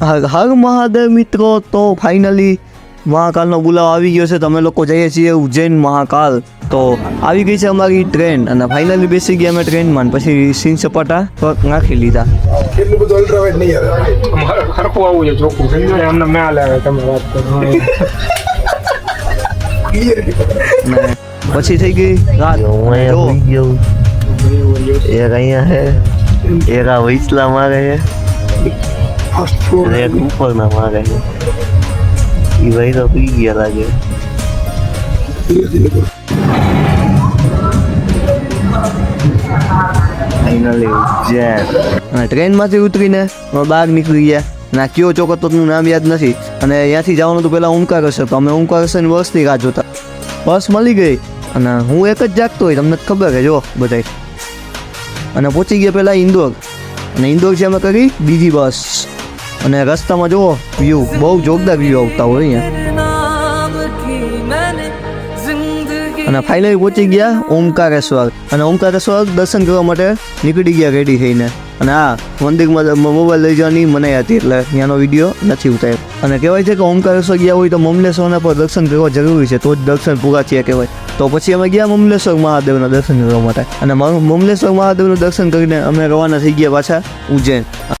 હર હર મહાદેવ મિત્રો તો ફાઇનલી મહાકાલનો બોલાવો આવી ગયો છે. તમે લોકો જઈએ છીએ ઉજ્જૈન મહાકાલ. તો આવી ગઈ છે અમારી ટ્રેન અને ફાઇનલી બેસી ગયા અમે ટ્રેનમાં ને પછી સિંહ સપાટા પગ નાખી લીધા. એટલું બધું અલ્ટ્રાવાઇટ નહીં આવે. અમારે હરખું આવું છે ચોખ્ખું. સમજો અમને મેં આવે તમે વાત કરો. ક્લિયરિટી પકડાય અને પછી થઈ ગઈ રાત. હું જો. અહીંયા સુઈ ગયો એક અહીંયા હે એક આ વૈસલા મારે છે. ફર્સ્ટ ફ્લોર અને એક ઉપરના મારે એ ભાઈ તો પી ગયા લાગે ફાઇનલી ઉજ્જૈન અને ટ્રેનમાંથી ઉતરીને બહાર નીકળી ગયા. આ કયો ચોક હતો તેનું નામ યાદ નથી. અને ત્યાંથી જવાનું તો પહેલાં ઓમકાર તો અમે ઓમકાર હશેની બસની રાહ જોતા. બસ મળી ગઈ. અને હું એક જ જાગતો હોય, તમને ખબર છે, જો, બધાય. અને પહોંચી ગયા પહેલાં ઇન્દોર. અને ઇન્દોરથી અમે કરી બીજી બસ. અને રસ્તામાં જુઓ વ્યૂ બહુ જોરદાર વ્યૂ આવતા હોય અહીંયા. અને ફાઇનલી પહોંચી ગયા ઓમકારેશ્વર. અને ઓમકારેશ્વર દર્શન કરવા માટે નીકળી ગયા રેડી થઈને. અને હા મંદિરમાં મોબાઈલ લઈ જવાની મનાઈ હતી એટલે ત્યાંનો વીડિયો નથી ઉતાર્યો. અને કહેવાય છે કે ઓમકારેશ્વર ગયા હોય તો મમલેશ્વરના પર દર્શન કરવા જરૂરી છે, તો જ દર્શન પૂરા થયા કહેવાય. તો પછી અમે ગયા મમલેશ્વર મહાદેવના દર્શન કરવા માટે. અને મમલેશ્વર મહાદેવનું દર્શન કરીને અમે રવાના થઈ ગયા પાછા ઉજ્જૈન.